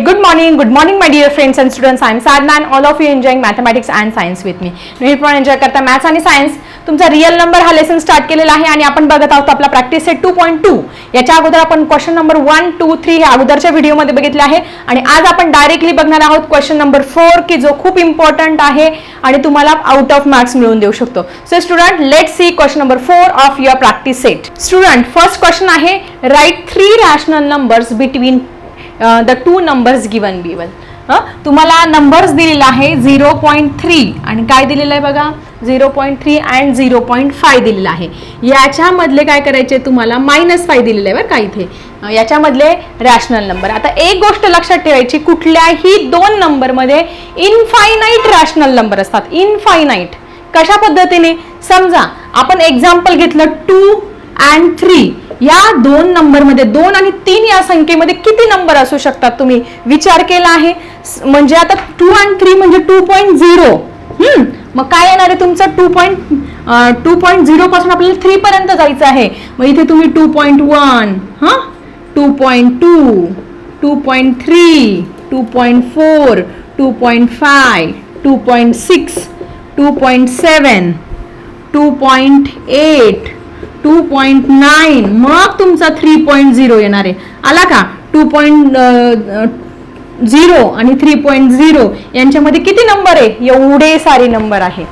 Hey, good morning, good morning, my dear friends and students. I am Sadna and all of you enjoying mathematics and science with me. तुम्ही पण enjoy करता maths आणि science तुमचा real number हा lesson start केलेला आहे आणि आपण बघत आहोत आपला practice set two point two याच्या अगोदर आपण question number one two three हे अगोदरच्या व्हिडिओमध्ये बघितले आहे. आणि आज आपण डायरेक्टली बघणार आहोत क्वेश्चन नंबर फोर की जो खूप इम्पॉर्टंट आहे आणि तुम्हाला आउट ऑफ मार्क्स मिळवून देऊ शकतो. So student let see question number four of your practice set student first question आहे write three rational numbers between the two numbers given B one तुम्हाला नंबर्स दिलेला आहे झिरो पॉईंट थ्री आणि काय दिलेलं आहे बघा? Zero point three and zero point five दिलेलं आहे. याच्यामधले काय करायचे तुम्हाला? मायनस फाय दिलेलं आहे बरं का इथे. Uh, याच्यामधले रॅशनल नंबर आता एक गोष्ट लक्षात ठेवायची कुठल्याही दोन नंबरमध्ये इनफायनाईट रॅशनल नंबर असतात. इनफायनाईट कशा पद्धतीने? समजा आपण एक्झाम्पल घेतलं टू अँड थ्री या दोन नंबरमध्ये दोन आणि तीन या संख्येमध्ये किती नंबर असू शकतात तुम्ही विचार केला आहे म्हणजे आता टू अँड थ्री म्हणजे टू पॉईंट झिरो मग काय येणार आहे तुमचं two point two point zero पासून आपल्याला थ्री पर्यंत जायचं आहे मग इथे तुम्ही टू पॉईंट वन हा two point two two point three two point four two point five two point six two point seven two point eight two point nine. मग तुमचा थ्री पॉईंट झिरो येणार आहे. आला का? टू पॉईंट झिरो आणि three point zero. यांच्यामध्ये किती number आहे? एवढे सारे नंबर आहे.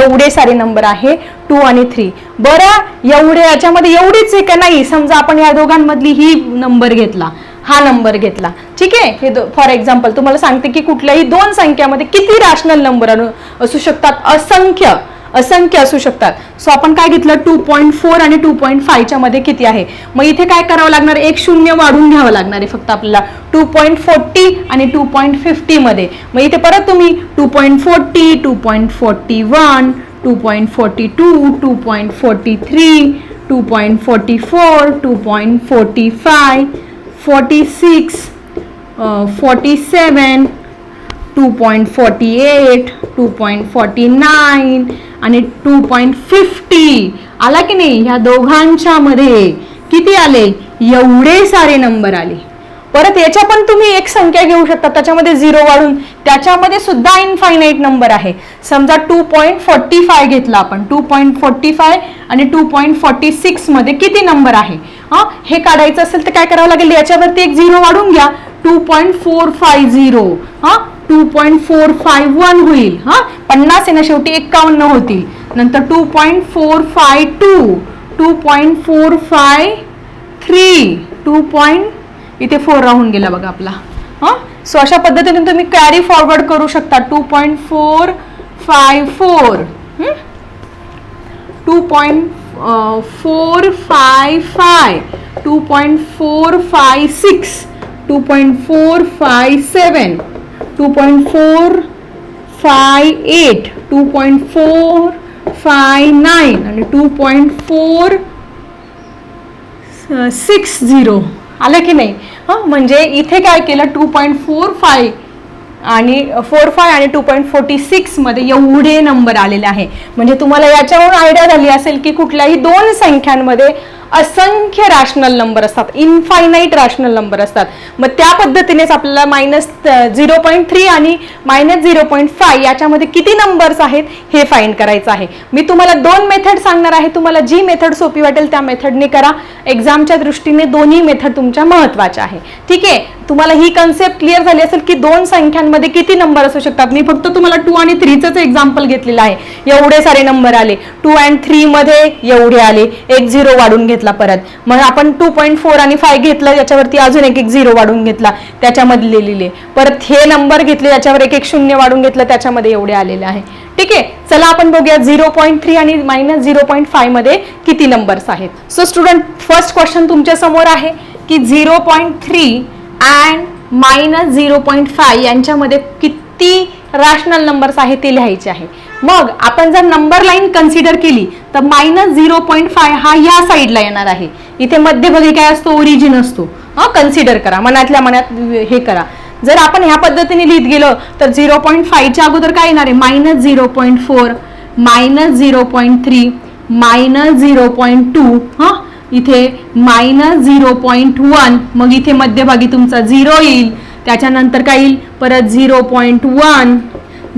एवढे सारे नंबर आहे. टू आणि थ्री. बरं एवढे याच्यामध्ये एवढीच आहे का नाही? समजा आपण या दोघांमधली ही नंबर घेतला. हा नंबर घेतला. ठीक आहे? हे फॉर एक्झाम्पल तुम्हाला सांगते की कुठल्याही दोन संख्यामध्ये किती रॅशनल नंबर असू शकतात? असंख्य. असंख्य असू शकतात सो आपण काय घेतलं टू पॉईंट फोर आणि टू पॉईंट फायच्या मध्ये किती आहे मग इथे काय करावं लागणार एक शून्य वाढून घ्यावं लागणार आहे फक्त आपल्याला टू पॉईंट फोर्टी आणि टू पॉईंट फिफ्टी मध्ये मग इथे परत तुम्ही two point forty two point forty one two point forty two two point forty three two point forty four two point forty five forty six forty seven two point forty eight two point forty nine आणि two point fifty आला की नाही? ह्या दोघांच्या मध्ये किती आले? एवढे सारे नंबर आले. परत याच्या पण तुम्ही एक संख्या घेऊ शकता. त्याच्यामध्ये झिरो वाढून त्याच्यामध्ये सुद्धा इनफायनाईट नंबर आहे. समजा टू पॉईंट फोर्टी फाय घेतला आपण. टू पॉईंट फोर्टी फाय आणि टू पॉईंट फोर्टी सिक्समध्ये किती नंबर आहे? हा हे काढायचं असेल तर काय करावं लागेल? याच्यावरती एक झिरो वाढून घ्या. Two point four five zero हा two point four five one होईल. हा पन्नास आहे ना शेवटी एक्कावन्न होतील. नंतर two point four five two two point four five three two point इथे फोर राहून गेला बघा आपला. हां सो अशा पद्धतीने तुम्ही कॅरी फॉरवर्ड करू शकता. Two point four five four two point four five five two point four five six two point four five seven two point four five eight two point four five nine and two point four six zero. आलं की नाही? हां म्हणजे इथे काय केलं? Two point four five आणि four five आणि टू पॉईंट फोर्टी सिक्समध्ये एवढे नंबर आलेले आहे. म्हणजे तुम्हाला याच्यावरून आयडिया झाली असेल की कुठल्याही दोन संख्यांमध्ये असंख्य रॅशनल नंबर असतात. इनफायनाईट रॅशनल नंबर असतात. मग त्या पद्धतीनेच आपल्याला मायनस झिरो पॉईंट थ्री आणि मायनस झिरो पॉईंट फाय याच्यामध्ये किती नंबर्स आहेत हे फाईंड करायचं आहे. मी तुम्हाला दोन मेथड सांगणार आहे. तुम्हाला जी मेथड सोपी वाटेल त्या मेथडने करा. एक्झामच्या दृष्टीने दोन्ही मेथड तुमच्या महत्त्वाच्या आहे. ठीक आहे? तुम्हाला ही कन्सेप्ट क्लिअर झाली असेल की दोन संख्यांमध्ये किती नंबर असू शकतात? मी फक्त तुम्हाला टू आणि थ्रीचंच एक्झाम्पल घेतलेलं आहे. एवढे सारे नंबर आले. टू अँड थ्रीमध्ये एवढे आले. एक झिरो वाढून घेतला परत. मग आपण टू पॉईंट फोर आणि फाय घेतलं याच्यावरती अजून एक एक झिरो वाढून घेतला. त्याच्यामध्ये लिहिलेले. परत हे नंबर घेतले याच्यावर एक एक शून्य वाढून घेतलं त्याच्यामध्ये एवढे आलेले आहे. ठीक आहे? चला आपण बघूया झिरो पॉईंट थ्री आणि मायनस झिरो पॉईंट फायमध्ये किती नंबर्स आहेत. सो स्टुडंट फर्स्ट क्वेश्चन तुमच्यासमोर आहे की zero point three and minus zero point five यांच्यामध्ये किती रॅशनल नंबर्स आहेत ते लिहायचे आहे. मग आपण जर नंबर लाईन कन्सिडर केली तर मायनस झिरो पॉईंट फाय हा या साईडला येणार आहे. इथे मध्यभागी काय असतो? ओरिजिन असतो. हा कन्सिडर करा. मनातल्या मनात हे करा. जर आपण ह्या पद्धतीने लिहित गेलो तर झिरो पॉईंट फायच्या अगोदर काय येणार आहे? Minus zero point four minus zero point three minus zero point two हा? इथे मायनस झिरो पॉईंट वन मग इथे मध्यभागी तुमचा झिरो येईल. त्याच्यानंतर काय येईल? परत zero point one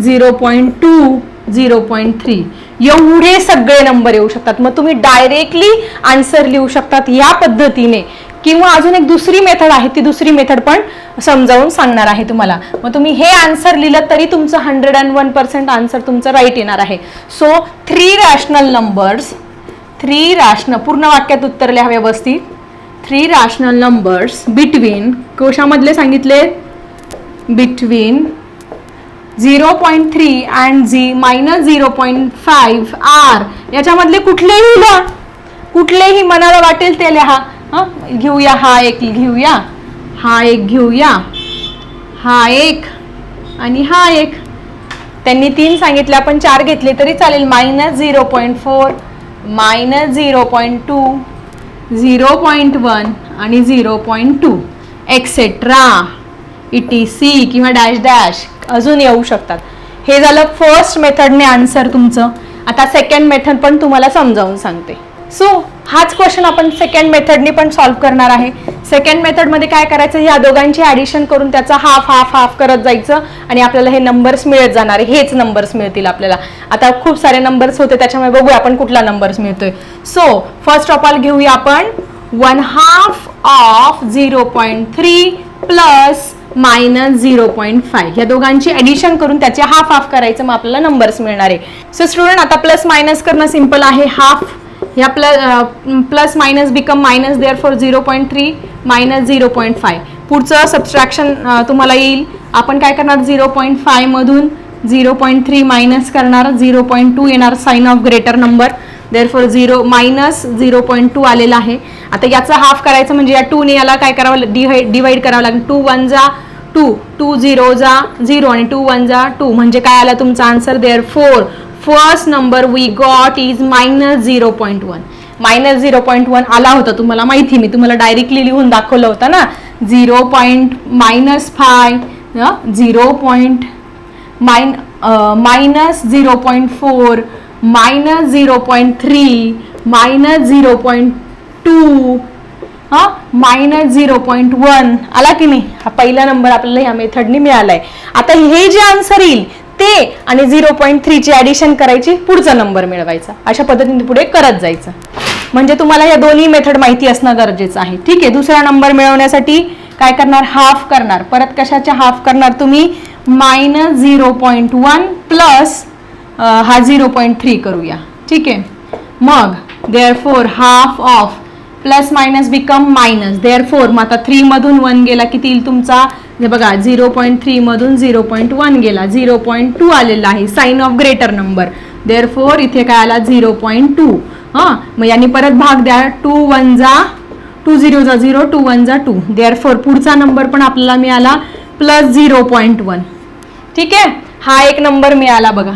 zero point two zero point three एवढे सगळे नंबर येऊ शकतात. मग तुम्ही डायरेक्टली आन्सर लिहू शकतात या पद्धतीने. किंवा अजून एक दुसरी मेथड आहे ती दुसरी मेथड पण समजावून सांगणार आहे तुम्हाला. मग तुम्ही हे आन्सर लिहिलं तरी तुमचं hundred and one percent answer तुमचं राईट येणार आहे. So three rational numbers three rational पूर्ण वाक्यात उत्तर लिहा व्यवस्थित थ्री रॅशनल नंबर्स बिटवीन कोशामधले सांगितले between zero point three and Z minus zero point five are याच्यामधले कुठलेही लिहा कुठलेही मनाला वाटेल ते लिहा. हां? घेऊया हा एक घेऊया. हा एक घेऊया. हा एक आणि हा एक. त्यांनी तीन सांगितले आपण चार घेतले तरी चालेल. Minus zero point four minus zero point two zero point one आणि zero point two etcetera E T C किंवा डॅश डॅश अजून येऊ शकतात. हे झालं फर्स्ट मेथडने आन्सर तुमचं. आता सेकंड मेथड पण तुम्हाला समजावून सांगते. सो हाच क्वेश्चन आपण सेकंड मेथडने पण सॉल्व्ह करणार आहे. सेकंड मेथडमध्ये काय करायचं? या दोघांची ॲडिशन करून त्याचा हाफ हाफ हाफ करत जायचं आणि आपल्याला हे नंबर्स मिळत जाणार आहे. हेच नंबर्स मिळतील आपल्याला. आता खूप सारे नंबर्स होते त्याच्यामुळे बघूया आपण कुठला नंबर्स मिळतोय. सो फर्स्ट ऑफ ऑल घेऊया आपण one half of zero point three plus minus zero point five या दोघांची ॲडिशन करून त्याचे हाफ हाफ करायचं मग आपल्याला नंबर्स मिळणार आहे. सो स्टुडंट आता प्लस मायनस करणं सिंपल आहे. हाफ ह्या plus plus minus become minus therefore zero point three minus zero point five पुढचं सबस्ट्रॅक्शन तुम्हाला येईल. आपण काय करणार? झिरो पॉईंट फायमधून झिरो पॉईंट थ्री मायनस करणार. झिरो पॉईंट टू येणार sign of greater number therefore zero minus zero point two आलेला आहे. आता याचा हाफ करायचं म्हणजे या टूने याला काय करावं डिवाइड डिवाईड करावं लागेल. टू वन जा टू टू झिरो जा झिरो आणि टू वन जा टू म्हणजे काय आला तुमचा answer therefore first number we got is minus zero point one minus zero point one आला होता तुम्हाला माहिती मी तुम्हाला डायरेक्टली लिहून दाखवलं होतं ना. Zero point minus five zero point minus minus zero point four minus zero point three minus zero point two हां? मायनस झिरो पॉईंट वन आला की नाही? हा पहिला नंबर आपल्याला ह्या मेथडनी आहे आता हे जे आन्सर येईल ते आणि झिरो पॉईंट थ्रीची ॲडिशन करायची पुढचा नंबर मिळवायचा. अशा पद्धतीने पुढे करत जायचं. म्हणजे तुम्हाला या दोन्ही मेथड माहिती असणं गरजेचं आहे. ठीक आहे दुसरा नंबर मिळवण्यासाठी काय करणार? हाफ करणार. परत कशाच्या हाफ करणार तुम्ही? Minus zero point one plus हा झिरो पॉईंट थ्री करूया. ठीक आहे? मग therefore half of plus minus become minus therefore मग आता थ्रीमधून वन गेला किती येईल तुमचा? बघा झिरो पॉईंट थ्रीमधून झिरो पॉईंट वन गेला. झिरो पॉईंट टू आलेला आहे. Sign of greater number therefore इथे काय आला? झिरो पॉईंट टू हां? मग यांनी परत भाग द्या. टू वन जा टू झिरो जा झिरो टू वन जा टू देअर फोर पुढचा नंबर पण आपल्याला मिळाला प्लस झिरो पॉईंट वन ठीक आहे? हा एक नंबर मिळाला बघा.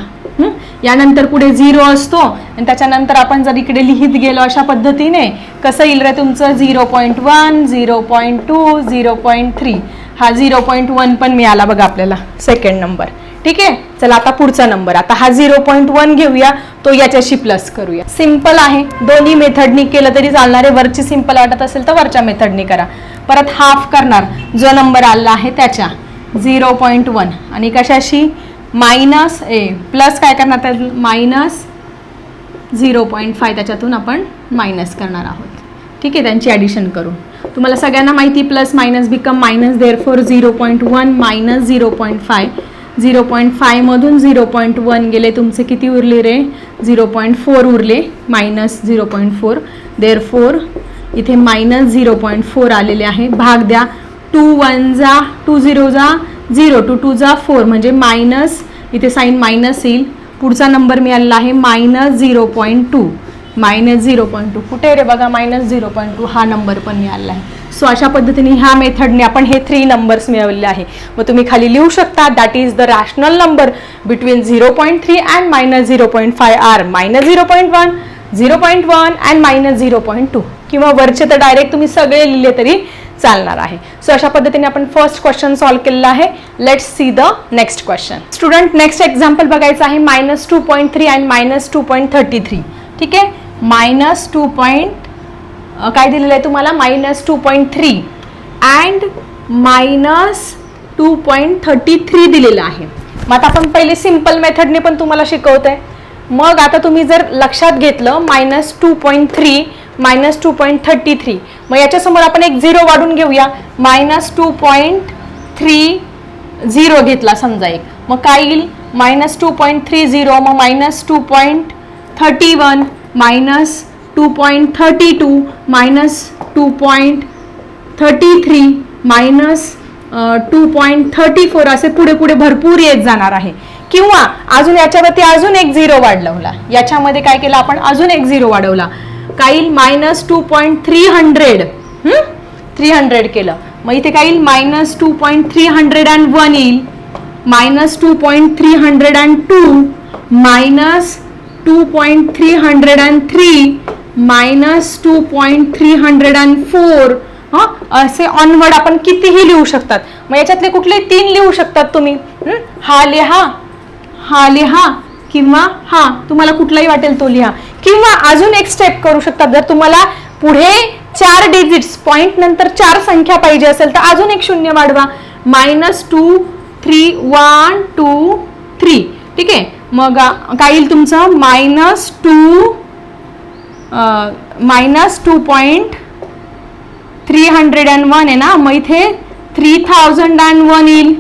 यानंतर पुढे झिरो असतो. आणि त्याच्यानंतर आपण जर इकडे लिहित गेलो अशा पद्धतीने कसं येईल रे तुमचं? Zero point one zero point two zero point three हा झिरो पॉईंट वन पण मिळाला बघा आपल्याला सेकंड नंबर ठीक आहे? चला आता पुढचा नंबर आता हा झिरो पॉईंट वन घेऊया तो याच्याशी प्लस करूया. सिंपल आहे. दोन्ही मेथडनी केलं तरी चालणार आहे. वरची सिंपल वाटत असेल तर वरच्या मेथडनी करा. परत हाफ करणार. जो नंबर आला आहे त्याच्या. झिरो पॉईंट वन आणि कशाशी? मायनस ए प्लस काय करणार त्या मायनस झिरो पॉईंट फाय त्याच्यातून आपण मायनस करणार आहोत. ठीक आहे? त्यांची ॲडिशन करू तुम्हाला सगळ्यांना माहिती plus minus become minus therefore zero point one minus zero point five zero point फायमधून zero point one गेले तुमचे किती उरले रे? झिरो पॉईंट फोर उरले minus zero point four therefore इथे मायनस झिरो पॉईंट फोर आलेले आहे. भाग द्या. टू वन जा टू झिरो जा झिरो टू टू जा फोर म्हणजे मायनस इथे साईन मायनस येईल. पुढचा नंबर मिळालेला आहे minus zero point two minus zero point two कुठे रे बघा मायनस झिरो पॉईंट टू हा नंबर पण मिळाला आहे. सो अशा पद्धतीने ह्या मेथडने आपण हे थ्री नंबर्स मिळवले आहे. मग तुम्ही खाली लिहू शकता that is the rational number between zero point three and minus zero point five are minus zero point one zero point one and minus zero point two किंवा वरचे तर डायरेक्ट तुम्ही सगळे लिहिले तरी चालणार आहे. सो अशा पद्धतीने आपण फर्स्ट क्वेश्चन सॉल्व्ह केलेला आहे. Let's see the next question student next example बघायचं आहे. Minus two point three and minus two point thirty three ठीक आहे? मायनस टू पॉईंट काय दिलेलं आहे तुम्हाला? Minus two point three. And minus two point thirty three दिलेलं आहे. मग आता आपण पहिले सिंपल मेथडने पण तुम्हाला शिकवत आहे मग आता तुम्ही जर लक्षात घेतलं minus two point three minus two point thirty three. मग याच्यासमोर आपण एक झिरो वाढून घेऊया. Minus two point three zero घेतला समजा एक. मग काय येईल? Minus two point three zero मग minus two point thirty one. Minus two point thirty two minus two point thirty three minus two point thirty four असे पुढे पुढे भरपूर येत जाणार आहे. किंवा अजून याच्यावरती अजून एक झिरो वाढवला. याच्यामध्ये काय केलं आपण? अजून एक झिरो वाढवला. काय येईल minus two point three hundred. Three hundred केलं. मग इथे काय येईल minus two point three hundred and one येईल. Minus two point three hundred and two minus two point three hundred and three minus two point three hundred and four हां? असे onward आपण कितीही लिहू शकतात. मग याच्यातले कुठले तीन लिहू शकतात तुम्ही? हा? लिहा. हा लिहा किंवा हा. तुम्हाला कुठलाही वाटेल तो लिहा. किंवा अजून एक स्टेप करू शकतात. जर तुम्हाला पुढे चार डिजिट्स पॉइंट नंतर चार संख्या पाहिजे असेल तर अजून एक शून्य वाढवा. Minus two three one two three ठीक आहे? मग काय येईल तुमचं? Minus two minus two point three hundred and one आहे ना? मग इथे थ्री थाउजंड अँड वन येईल.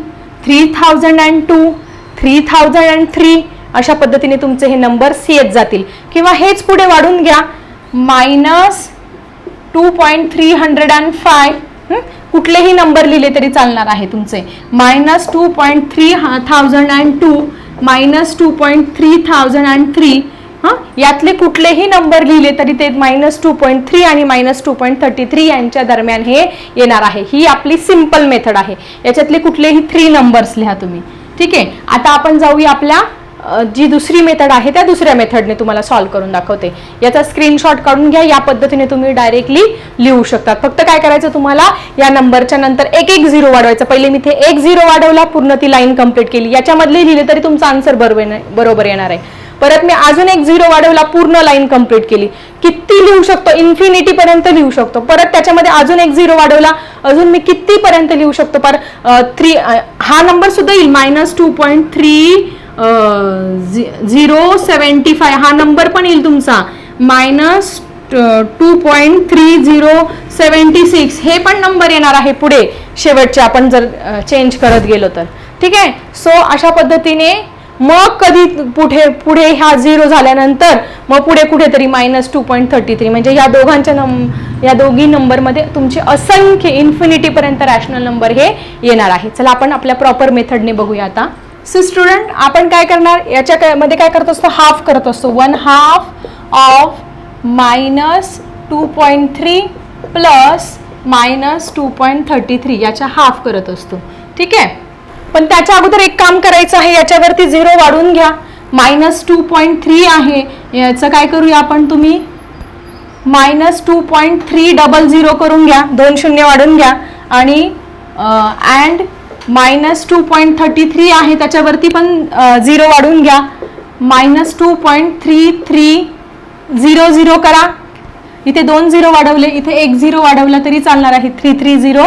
Three thousand and two three thousand and three अशा पद्धतीने तुमचे हे नंबर्स येत जातील. किंवा हेच पुढे वाढून घ्या. Minus two point three hundred and five कुठलेही नंबर लिहिले तरी चालणार आहे तुमचे. Minus two point three thousand and two minus two point three thousand and three हां? यातले कुठलेही नंबर लिहिले तरी ते मायनस टू पॉईंट थ्री आणि minus two point thirty three यांच्या दरम्यान हे येणार आहे. ही आपली सिंपल मेथड आहे. याच्यातले कुठलेही थ्री नंबर्स लिहा तुम्ही. ठीक आहे? आता आपण जाऊया आपल्या जी दुसरी मेथड आहे त्या दुसऱ्या मेथडने तुम्हाला सॉल्व करून दाखवते. याचा स्क्रीनशॉट काढून घ्या या पद्धतीने तुम्ही डायरेक्टली लिहू शकता. फक्त काय करायचं तुम्हाला या नंबरच्या नंतर एक एक झिरो वाढवायचं. पहिले मी इथे एक झिरो वाढवला पूर्ण ती लाईन कंप्लीट केली. याच्यामधले लिहिले तरी तुमचा आन्सर बरोबर येणार- बरोबर येणार आहे. परत मी अजून एक झिरो वाढवला पूर्ण लाईन कंप्लीट केली. किती लिहू शकतो? इन्फिनिटी पर्यंत लिहू शकतो. परत त्याच्यामध्ये अजून एक झिरो वाढवला अजून मी किती पर्यंत लिहू शकतो? पर थ्री हा नंबर सुद्धा येईल. Minus two point three zero seventy five हा नंबर पण येईल तुमचा. Minus two point three zero seventy six हे पण नंबर येणार आहे पुढे. शेवटचे आपण जर चेंज करत गेलो तर. ठीक आहे? सो अशा पद्धतीने मग कधी पुढे पुढे ह्या झिरो झाल्यानंतर मग पुढे कुठेतरी minus two point thirty three म्हणजे या दोघांच्या नम या दोघी नंबरमध्ये तुमचे असंख्य इन्फिनिटीपर्यंत रॅशनल नंबर हे येणार आहे. चला आपण आपल्या प्रॉपर मेथडने बघूया आता. सो स्टुडंट आपण काय करणार? याच्या काय- मध्ये काय करत असतो? हाफ करत असतो. One half of minus two point three plus minus two point thirty three याच्या हाफ करत असतो. ठीक आहे? पण त्याच्या अगोदर एक काम करायचं आहे. याच्यावरती झिरो वाढून घ्या. मायनस टू पॉईंट थ्री आहे. याचं काय करूया आपण तुम्ही? Minus two point three double zero करून घ्या. दोन शून्य वाढून घ्या. आणि and minus two point thirty three आहे त्याच्यावरती पण झिरो वाढून घ्या. Minus two point three three zero zero करा. इथे दोन झिरो वाढवले इथे एक झिरो वाढवला तरी चालणार आहे. Three three zero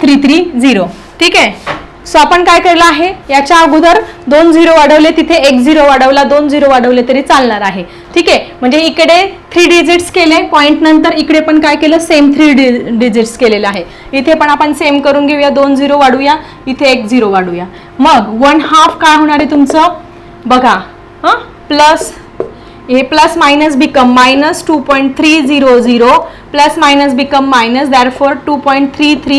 three three zero. ठीक आहे? सो आपण काय केलं आहे? याच्या अगोदर दोन झिरो वाढवले तिथे एक झिरो वाढवला दोन झिरो वाढवले तरी चालणार आहे. ठीक आहे? म्हणजे इकडे थ्री डिजिट्स केले पॉईंट नंतर इकडे पण काय केलं? सेम थ्री डिजिट्स केलेलं आहे. इथे पण आपण सेम करून घेऊया दोन झिरो वाढूया इथे एक झिरो वाढूया. मग वन हाफ काय होणार आहे तुमचं? बघा हां? प्लस हे plus minus become minus two point three zero zero plus minus become minus therefore two point three three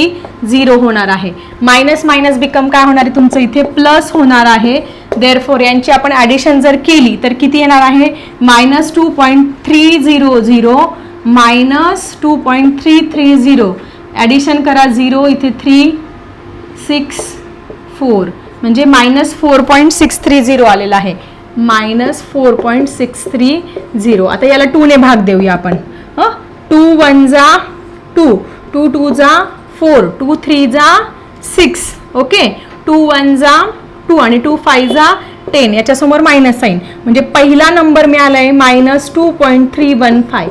zero होणार आहे. मायनस मायनस बिकम काय होणार आहे? तुमचं इथे प्लस होणार आहे. देअर फोर यांची आपण ॲडिशन जर केली तर किती येणार आहे? Minus two point three zero zero minus two point three three zero. Addition करा झिरो इथे थ्री सिक्स फोर. म्हणजे minus four point six three zero आलेला आहे. Minus four point six three zero. आता याला टूने भाग देऊया आपण. हं? टू वन जा टू टू टू जा फोर टू थ्री जा सिक्स ओके? टू वन जा टू आणि टू फाय जा टेन. याच्यासमोर मायनस साईन म्हणजे पहिला नंबर मिळाला आहे minus two point three one five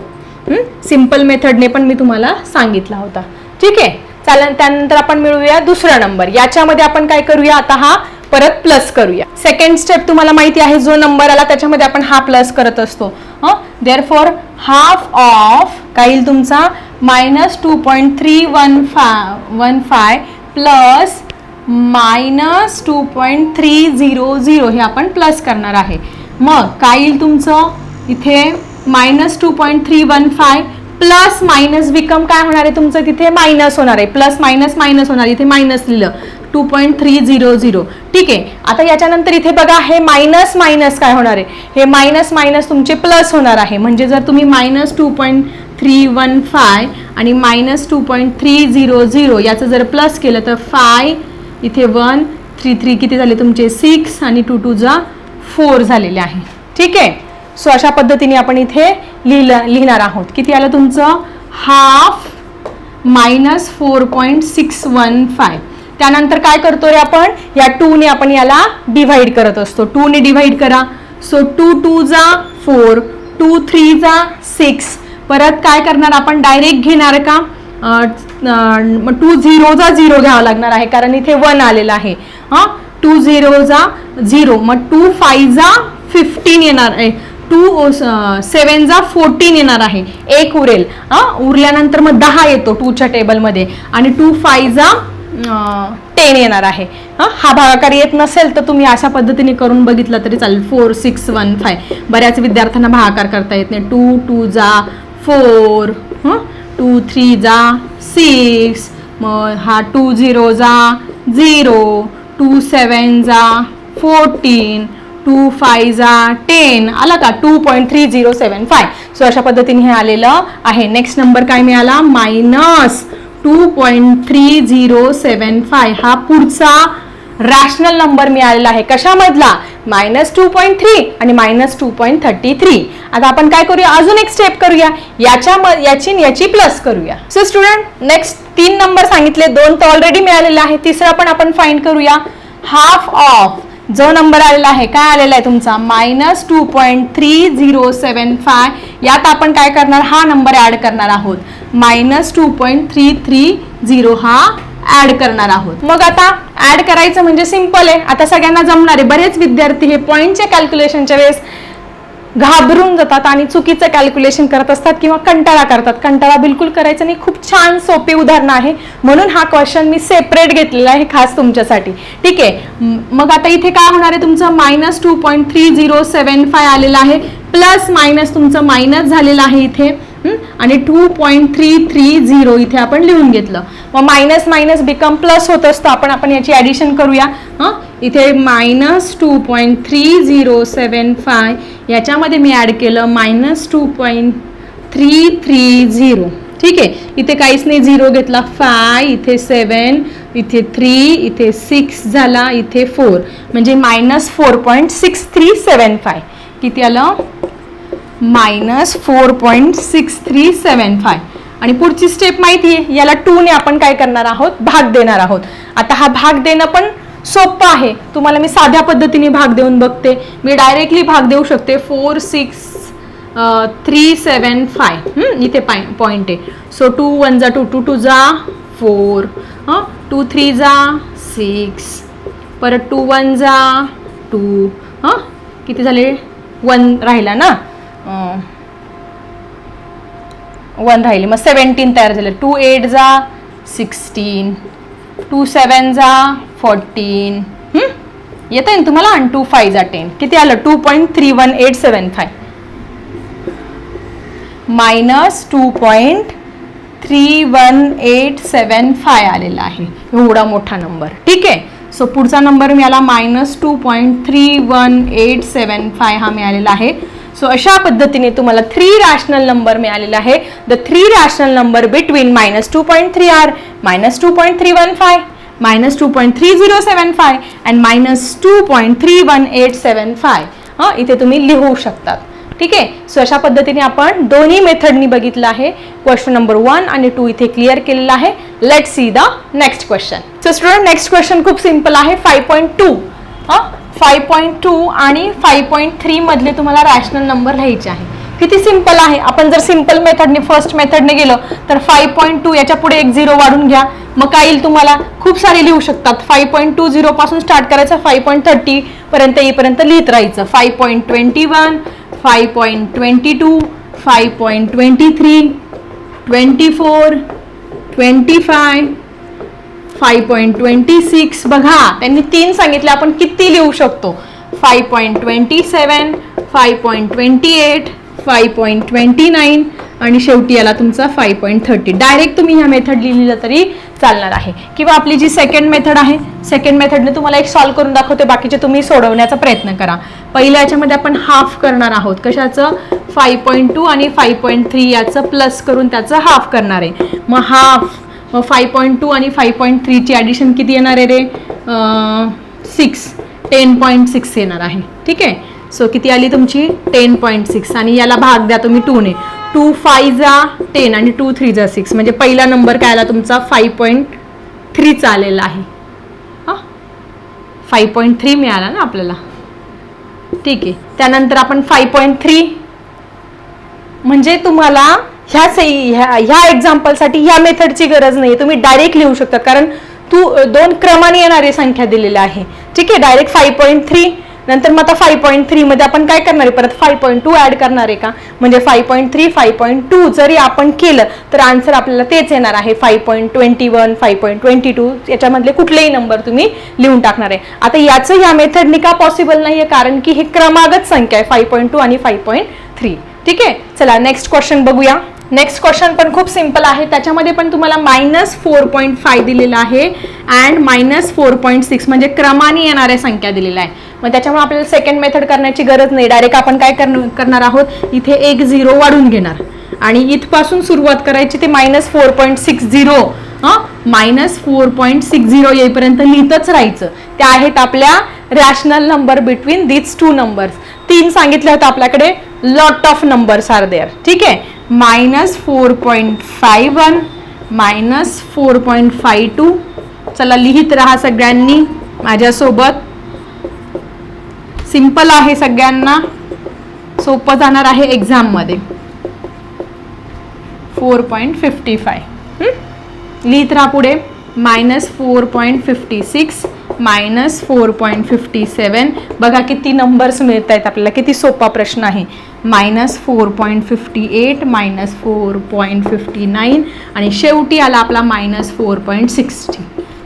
simple मेथडने पण मी तुम्हाला सांगितला होता. ठीक आहे? चालेल त्यानंतर आपण मिळूया दुसरा नंबर याच्यामध्ये आपण काय करूया? आता हा परत प्लस करूया. सेकंड स्टेप तुम्हाला माहिती आहे जो नंबर आला त्याच्यामध्ये आपण हा प्लस करत असतो. देअर फॉर हाफ ऑफ काय येईल तुमचा? Minus two point three one five one five plus minus two point three zero zero हे आपण प्लस करणार आहे. मग काय येईल तुमचं? इथे minus two point three one five plus minus become काय होणार आहे तुमचं? तिथे मायनस होणार आहे. प्लस मायनस मायनस होणार. इथे मायनस लिहिलं. Two point three zero zero ठीक आहे. आता याच्यानंतर इथे बघा हे मायनस मायनस काय होणार आहे? हे मायनस मायनस तुमचे प्लस होणार आहे. म्हणजे जर तुम्ही minus two point three one five आणि minus two point three zero zero याचं जर प्लस केलं तर फाय इथे वन थ्री थ्री किती झाले तुमचे सिक्स आणि टू टू जा फोर झालेले आहे. ठीक? आहे सो अशा पद्धतीने आपण इथे लिहिलं लिहिणार आहोत. किती आलं तुमचं? Half minus four point six one five त्यानंतर काय करतो रे आपण? या टूने आपण याला डिव्हाइड करत असतो. टूने डिव्हाइड करा. सो टू टू जा फोर टू थ्री जा सिक्स परत काय करणार? आपण डायरेक्ट घेणार का? मग टू झिरोचा झिरो घ्यावा लागणार आहे कारण इथे वन आलेला आहे. हां? टू झिरोचा झिरो मग टू फायचा फिफ्टीन येणार आहे. टू सेवनचा फोर्टीन येणार आहे. एक उरेल. हां? उरल्यानंतर मग दहा येतो टूच्या टेबलमध्ये आणि टू फायचा टेन येणार आहे. हां? हा भागाकार येत नसेल तर तुम्ही अशा पद्धतीने करून बघितलं तरी चालेल. फोर सिक्स वन फाय बऱ्याच विद्यार्थ्यांना भागाकार करता येत नाही. टू टू जा फोर हं? टू थ्री जा. सिक्स मग हा टू झिरो जा. झिरो टू सेवन जा. फोर्टीन टू फाय जा. टेन आला का? Two point three zero seven five so अशा पद्धतीने हे आलेलं आहे. नेक्स्ट नंबर काय मिळाला? Minus two point three zero seven five हा पुढचा रॅशनल नंबर मिळालेला आहे. कशामधला? मायनस टू पॉईंट थ्री आणि minus two point thirty three. आता आपण काय करूया? अजून एक स्टेप करूया. याच्या याची याची प्लस करूया. सो स्टुडंट नेक्स्ट तीन नंबर सांगितले. दोन तर ऑलरेडी मिळालेले आहे तिसरा पण आपण फाइंड करूया. हाफ ऑफ जो नंबर आलेला आहे काय आलेला आहे तुमचा? Minus two point three zero seven five यात आपण काय करणार? हा नंबर ऍड करणार आहोत. Minus two point three three zero हा ऍड करणार आहोत. मग आता ऍड करायचं म्हणजे सिंपल आहे. आता सगळ्यांना जमणारे बरेच विद्यार्थी हे पॉईंटच्या कॅल्क्युलेशनच्या वेळेस घाबरून जातात आणि चुकीचं कॅल्क्युलेशन करत असतात किंवा कंटाळा करतात. कंटाळा बिलकुल करायचं नाही. खूप छान सोपी उदाहरणं आहे. म्हणून हा क्वेश्चन मी सेपरेट घेतलेला आहे खास तुमच्यासाठी. ठीक आहे? मग आता इथे काय होणार आहे? तुमचं minus two point three zero seven five आलेलं आहे. प्लस मायनस तुमचं मायनस झालेलं आहे इथे. आणि two point three three zero इथे आपण लिहून घेतलं. मग मायनस मायनस बिकम प्लस होत असतो. आपण आपण याची ॲडिशन करूया. हां? इथे minus two point three zero seven five याच्यामध्ये मी ॲड केलं minus two point three three zero ठीक आहे? इथे काहीच नाही झिरो घेतला. फाय इथे सेवन इथे थ्री इथे सिक्स झाला इथे फोर म्हणजे minus four point six three seven five किती आलं? Minus four point six three seven five आणि पुढची स्टेप माहिती आहे याला टूने आपण काय करणार आहोत? भाग देणार आहोत. आता हा भाग देणं पण सोपं आहे. तुम्हाला मी साध्या पद्धतीने भाग देऊन बघते. मी डायरेक्टली भाग देऊ शकते. Four six three seven five इथे पाय पॉईंट आहे. सो टू वन जा टू टू टू जा फोर हां? टू थ्री जा सिक्स परत टू वन जा टू हां? किती झाले? वन राहिला ना? वन राहिली. मग सेवन्टीन तयार झाले. टू एट जा सिक्स्टीन टू सेवन जा फोर्टीन येतं आहे ना तुम्हाला? आणि टू फाय जा टेन किती आलं? Two point three one eight seven five minus two point three one eight seven five आलेला आहे. एवढा मोठा नंबर ठीक आहे? सो पुढचा नंबर मिळाला. Minus two point three one eight seven five हा मिळालेला आहे. सो अशा पद्धतीने तुम्हाला थ्री रॅशनल नंबर मिळालेला आहे. The three rational number between minus two point three are minus two point three one five minus two point three zero seven five and minus two point three one eight seven five हां इथे तुम्ही लिहू शकतात. ठीक आहे? So अशा पद्धतीने आपण दोन्ही मेथडनी बघितलं आहे. क्वेश्चन नंबर वन आणि टू इथे क्लिअर केलेला आहे. Let see the next question so student next question खूप सिंपल आहे. Five point two five point two आणि फाईव्ह पॉईंट थ्रीमधले तुम्हाला रॅशनल नंबर लिहायचे आहे. किती सिंपल आहे? आपण जर सिंपल मेथडने फर्स्ट मेथडने गेलो तर फाईव्ह पॉईंट टू याच्यापुढे एक झिरो वाढून घ्या. मग काय येईल तुम्हाला? खूप सारे लिहू शकतात. फाईव्ह पॉईंट टू झिरोपासून स्टार्ट करायचं फाईव्ह पॉईंट थर्टी पर्यंत येईपर्यंत लिहित राहायचं. Five point twenty one five point twenty two five point twenty three twenty four twenty five five point twenty six बघा त्यांनी तीन सांगितले आपण किती लिहू शकतो? Five point twenty seven five point twenty eight five point twenty nine आणि शेवटी याला तुमचा फाय पॉईंट थर्टी डायरेक्ट तुम्ही ह्या मेथड लिहिलं तरी चालणार आहे. किंवा आपली जी सेकंड मेथड आहे सेकंड मेथडने तुम्हाला एक सॉल्व्ह करून दाखवते बाकीचे तुम्ही सोडवण्याचा प्रयत्न करा. पहिल्या याच्यामध्ये आपण हाफ करणार आहोत. कशाचं? फाय पॉईंट टू आणि फाय पॉईंट थ्री याचं प्लस करून त्याचं हाफ करणार आहे. मग हाफ फाय पॉईंट टू आणि फाय पॉईंट थ्रीची ॲडिशन किती येणार आहे रे? सिक्स टेन पॉईंट सिक्स येणार आहे. ठीक आहे? सो किती आली तुमची? टेन पॉईंट सिक्स आणि याला भाग द्या तुम्ही टूने टू फाय जा टेन आणि टू थ्री जा सिक्स म्हणजे पहिला नंबर काय आला तुमचा? फाय पॉईंट थ्रीचा आलेला आहे. हां? फाय पॉईंट थ्री मिळाला ना आपल्याला? ठीक आहे. त्यानंतर आपण फाय पॉईंट थ्री म्हणजे तुम्हाला ह्या सही ह्या ह्या एक्झाम्पलसाठी ह्या मेथडची गरज नाही तुम्ही डायरेक्ट लिहू शकता. कारण तू दोन क्रमाने येणारी संख्या दिलेली आहे. ठीक आहे? डायरेक्ट फाईव्ह पॉईंट थ्री नंतर मग आता फाईव्ह पॉईंट थ्रीमध्ये आपण काय करणार आहे? परत फाईव्ह पॉईंट टू ॲड करणार आहे का? म्हणजे five point three five point two जरी आपण केलं तर आन्सर आपल्याला तेच येणार आहे. Five point twenty one five point twenty two याच्यामधले कुठलेही नंबर तुम्ही लिहून टाकणार आहे. आता याचं या मेथडने का पॉसिबल नाही आहे कारण की हे क्रमागत संख्या आहे फाईव्ह पॉईंट टू आणि फाईव्ह पॉईंट थ्री ठीक आहे? चला नेक्स्ट क्वेश्चन बघूया. नेक्स्ट क्वेश्चन पण खूप सिंपल आहे. त्याच्यामध्ये पण तुम्हाला मायनस फोर पॉईंट फाय दिलेला आहे and minus four point six म्हणजे क्रमाने येणाऱ्या संख्या दिलेल्या आहे मग त्याच्यामुळे आपल्याला सेकंड मेथड करण्याची गरज नाही. डायरेक्ट आपण काय करणार करणार आहोत? इथे एक झिरो वाढून घेणार. आणि इथपासून सुरुवात करायची ते minus four point six zero हां? Minus four point six zero येईपर्यंत लिहितच राहायचं. त्या आहेत आपल्या rational number between these two numbers तीन सांगितले होते आपल्याकडे. Lot of numbers are there ठीक आहे? Minus four point five one minus four point five two. चला लिहित राहा सगळ्यांनी माझ्यासोबत. सिंपल आहे सगळ्यांना. सोपं जाणार आहे एक्झाममध्ये फोर पॉईंट फिफ्टी फाय लिहित राहा पुढे. Minus four point fifty six minus four point fifty seven. बघा किती नंबर्स मिळत आहेत आपल्याला. किती सोपा प्रश्न आहे. Minus four point fifty eight minus four point fifty nine आणि शेवटी आला आपला मायनस फोर पॉईंट सिक्स्टी.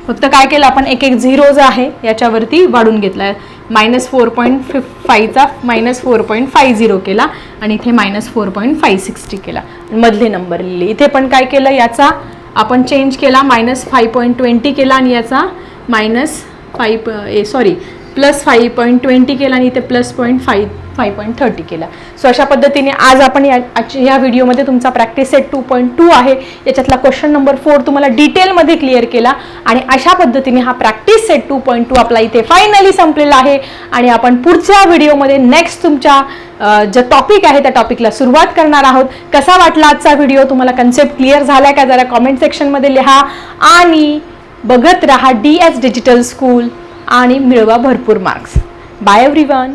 फक्त काय केलं आपण? एक एक झिरो जो आहे याच्यावरती वाढून घेतला. आहे minus four point फिफ फायचा minus four point five zero केला आणि इथे minus four point five sixty केला. मधले नंबर लिहिले. इथे पण काय केलं? याचा आपण चेंज केला. मायनस फाय पॉईंट ट्वेंटी केला आणि याचा minus five uh sorry plus five point twenty केला आणि इथे plus point five five point thirty केला. सो अशा पद्धतीने आज आपण या आजच्या ह्या व्हिडिओमध्ये तुमचा practice set two point two आहे. याच्यातला क्वेश्चन नंबर फोर तुम्हाला डिटेलमध्ये क्लिअर केला. आणि अशा पद्धतीने हा practice set two point two आपला इथे फायनली संपलेला आहे. आणि आपण पुढच्या व्हिडिओमध्ये नेक्स्ट तुमच्या जे टॉपिक आहे त्या टॉपिकला सुरुवात करणार आहोत. कसा वाटला आजचा व्हिडिओ तुम्हाला कन्सेप्ट क्लिअर झाला का? जरा कॉमेंट सेक्शनमध्ये लिहा. आणि बघत राहा डी एस डिजिटल स्कूल आणि मिळवा भरपूर मार्क्स बाय एव्हरीवन